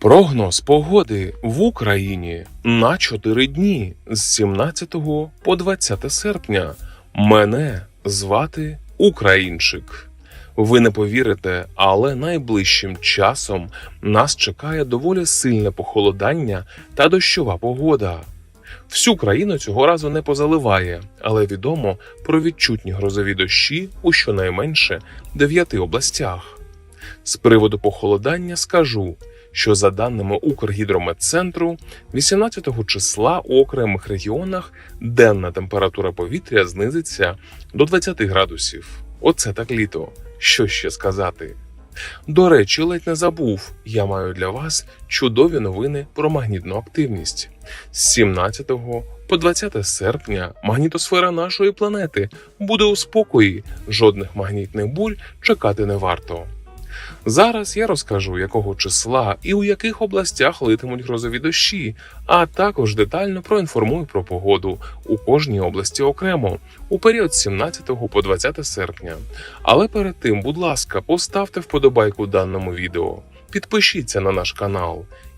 Прогноз погоди в Україні на 4 дні з 17 по 20 серпня. Мене звати Українчик. Ви не повірите, але найближчим часом нас чекає доволі сильне похолодання та дощова погода. Всю країну цього разу не позаливає, але відомо про відчутні грозові дощі у щонайменше дев'яти областях. З приводу похолодання скажу, що за даними Укргідрометцентру, 18 числа у окремих регіонах денна температура повітря знизиться до 20 градусів. Оце так літо. Що ще сказати? До речі, ледь не забув. Я маю для вас чудові новини про магнітну активність. З 17 по 20 серпня магнітосфера нашої планети буде у спокої. Жодних магнітних буль чекати не варто. Зараз я розкажу, якого числа і у яких областях литимуть грозові дощі, а також детально проінформую про погоду у кожній області окремо у період з 17 по 20 серпня. Але перед тим, будь ласка, поставте вподобайку даному відео, підпишіться на наш канал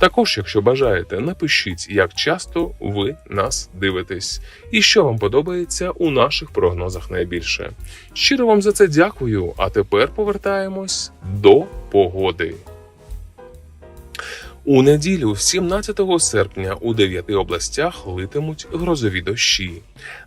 Також, якщо бажаєте, напишіть, як часто ви нас дивитесь і що вам подобається у наших прогнозах найбільше. Щиро вам за це дякую. А тепер повертаємось до погоди. У неділю, 17 серпня, у 9 областях литимуть грозові дощі.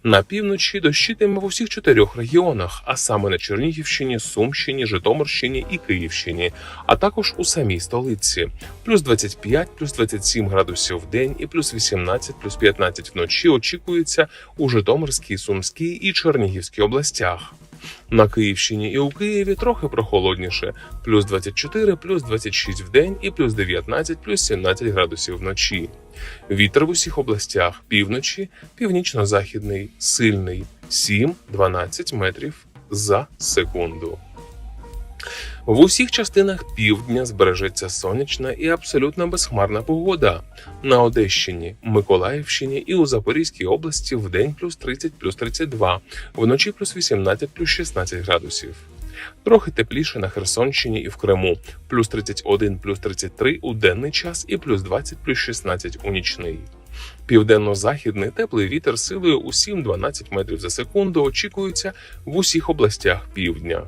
На півночі дощитиме в усіх чотирьох регіонах, а саме на Чернігівщині, Сумщині, Житомирщині і Київщині, а також у самій столиці. Плюс 25, плюс 27 градусів в день і плюс 18, плюс 15 вночі очікується у Житомирській, Сумській і Чернігівській областях. На Київщині і у Києві трохи прохолодніше: плюс 24, плюс 26 в день і плюс 19, плюс 17 градусів вночі. Вітер в усіх областях півночі, північно-західний, сильний 7-12 метрів за секунду. В усіх частинах півдня збережеться сонячна і абсолютно безхмарна погода. На Одещині, Миколаївщині і у Запорізькій області в день плюс 30 плюс 32, вночі плюс 18 плюс 16 градусів. Трохи тепліше на Херсонщині і в Криму, плюс 31 плюс 33 у денний час і плюс 20 плюс 16 у нічний. Південно-західний теплий вітер силою у 7-12 метрів за секунду очікується в усіх областях півдня.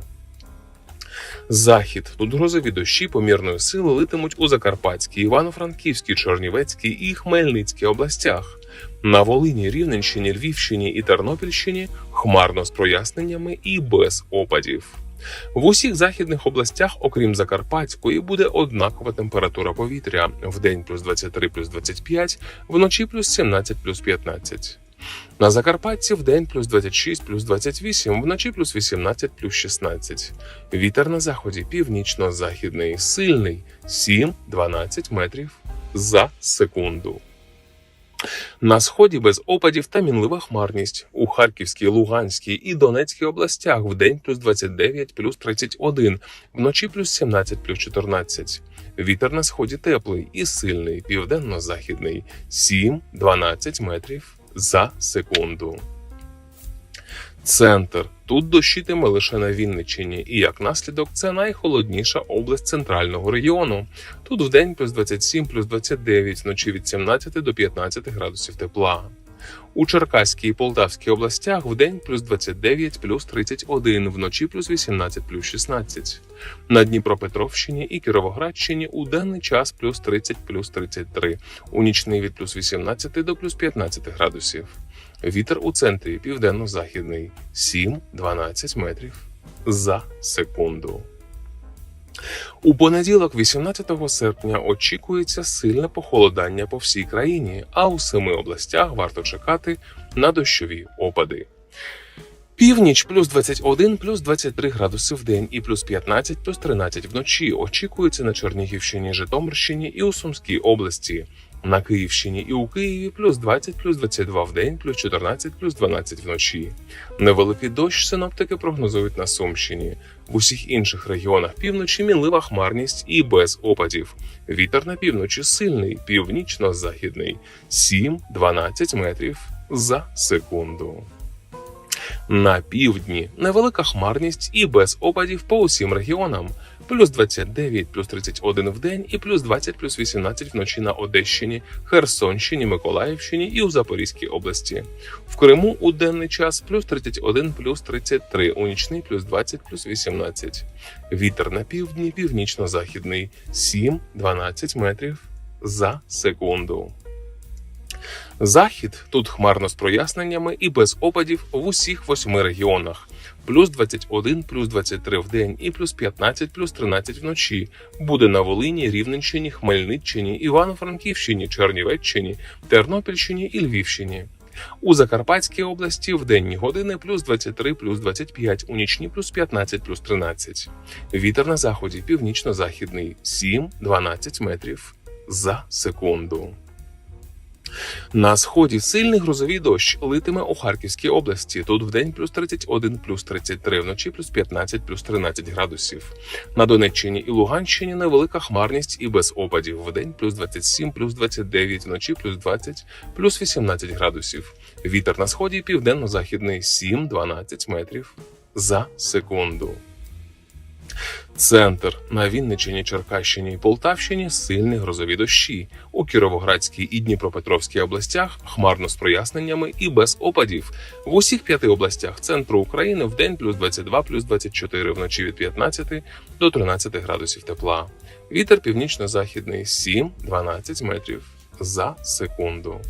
Захід тут грозові дощі помірної сили литимуть у Закарпатській, Івано-Франківській, Чернівецькій і Хмельницькій областях. На Волині, Рівненщині, Львівщині і Тернопільщині хмарно з проясненнями і без опадів. В усіх західних областях, окрім Закарпатської, буде однакова температура повітря в день плюс 23 плюс 25, вночі плюс 17 плюс 15. На Закарпатті в день плюс 26 плюс 28, вночі плюс 18 плюс 16. Вітер на заході північно-західний, сильний 7-12 метрів за секунду. На сході без опадів та мінлива хмарність у Харківській, Луганській і Донецькій областях в день плюс 29 плюс 31, вночі плюс 17 плюс 14. Вітер на сході теплий і сильний, південно-західний 7-12 метрів за секунду. Центр. Тут дощитиме лише на Вінниччині, і як наслідок це найхолодніша область центрального регіону. Тут в день плюс 27, плюс 29, вночі від 17 до 15 градусів тепла. У Черкаській і Полтавській областях в день плюс 29, плюс 31, вночі плюс 18, плюс 16. На Дніпропетровщині і Кіровоградщині у денний час плюс 30, плюс 33, у нічний від плюс 18 до плюс 15 градусів. Вітер у центрі південно-західний 7-12 метрів за секунду. У понеділок, 18 серпня, очікується сильне похолодання по всій країні, а у семи областях варто чекати на дощові опади. Північ плюс 21, плюс 23 градуси в день і плюс 15, плюс 13 вночі очікується на Чернігівщині, Житомирщині і у Сумській області. На Київщині і у Києві плюс 20, плюс 22 в день, плюс 14, плюс 12 вночі. Невеликий дощ синоптики прогнозують на Сумщині. В усіх інших регіонах півночі мінлива хмарність і без опадів. Вітер на півночі сильний, північно-західний 7-12 метрів за секунду. На півдні невелика хмарність і без опадів по усім регіонам. Плюс 29, плюс 31 в день і плюс 20, плюс 18 вночі на Одещині, Херсонщині, Миколаївщині і у Запорізькій області. В Криму у денний час плюс 31, плюс 33, у нічний плюс 20, плюс 18. Вітер на півдні, північно-західний 7-12 метрів за секунду. Захід тут хмарно з проясненнями і без опадів в усіх восьми регіонах. Плюс 21, плюс 23 в день і плюс 15, плюс 13 вночі. Буде на Волині, Рівненщині, Хмельниччині, Івано-Франківщині, Чернівеччині, Тернопільщині і Львівщині. У Закарпатській області в денні години плюс 23, плюс 25, у нічні плюс 15, плюс 13. Вітер на заході північно-західний 7-12 метрів за секунду. На сході сильний грозовий дощ литиме у Харківській області. Тут вдень плюс 31, плюс 33, вночі плюс 15, плюс 13 градусів. На Донеччині і Луганщині невелика хмарність і без опадів. Вдень плюс 27, плюс 29, вночі плюс 20, плюс 18 градусів. Вітер на сході південно-західний 7-12 метрів за секунду. Центр на Вінниччині, Черкащині і Полтавщині сильні грозові дощі. У Кіровоградській і Дніпропетровській областях хмарно з проясненнями і без опадів. В усіх п'яти областях центру України в день плюс 22, плюс 24, вночі від 15 до 13 градусів тепла. Вітер північно-західний 7-12 метрів за секунду.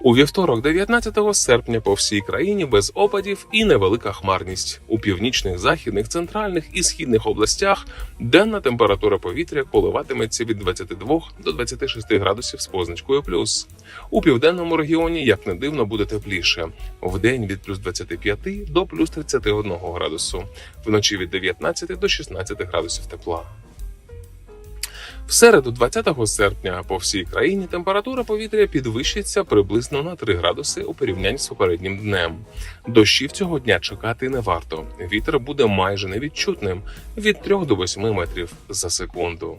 У вівторок, 19 серпня, по всій країні без опадів і невелика хмарність. У північних, західних, центральних і східних областях денна температура повітря коливатиметься від 22 до 26 градусів з позначкою плюс. У південному регіоні, як не дивно, буде тепліше. Вдень від плюс 25 до плюс 31 градусу, вночі від 19 до 16 градусів тепла. В середу, 20 серпня, по всій країні температура повітря підвищиться приблизно на 3 градуси у порівнянні з попереднім днем. Дощів цього дня чекати не варто. Вітер буде майже невідчутним від 3 до 8 метрів за секунду.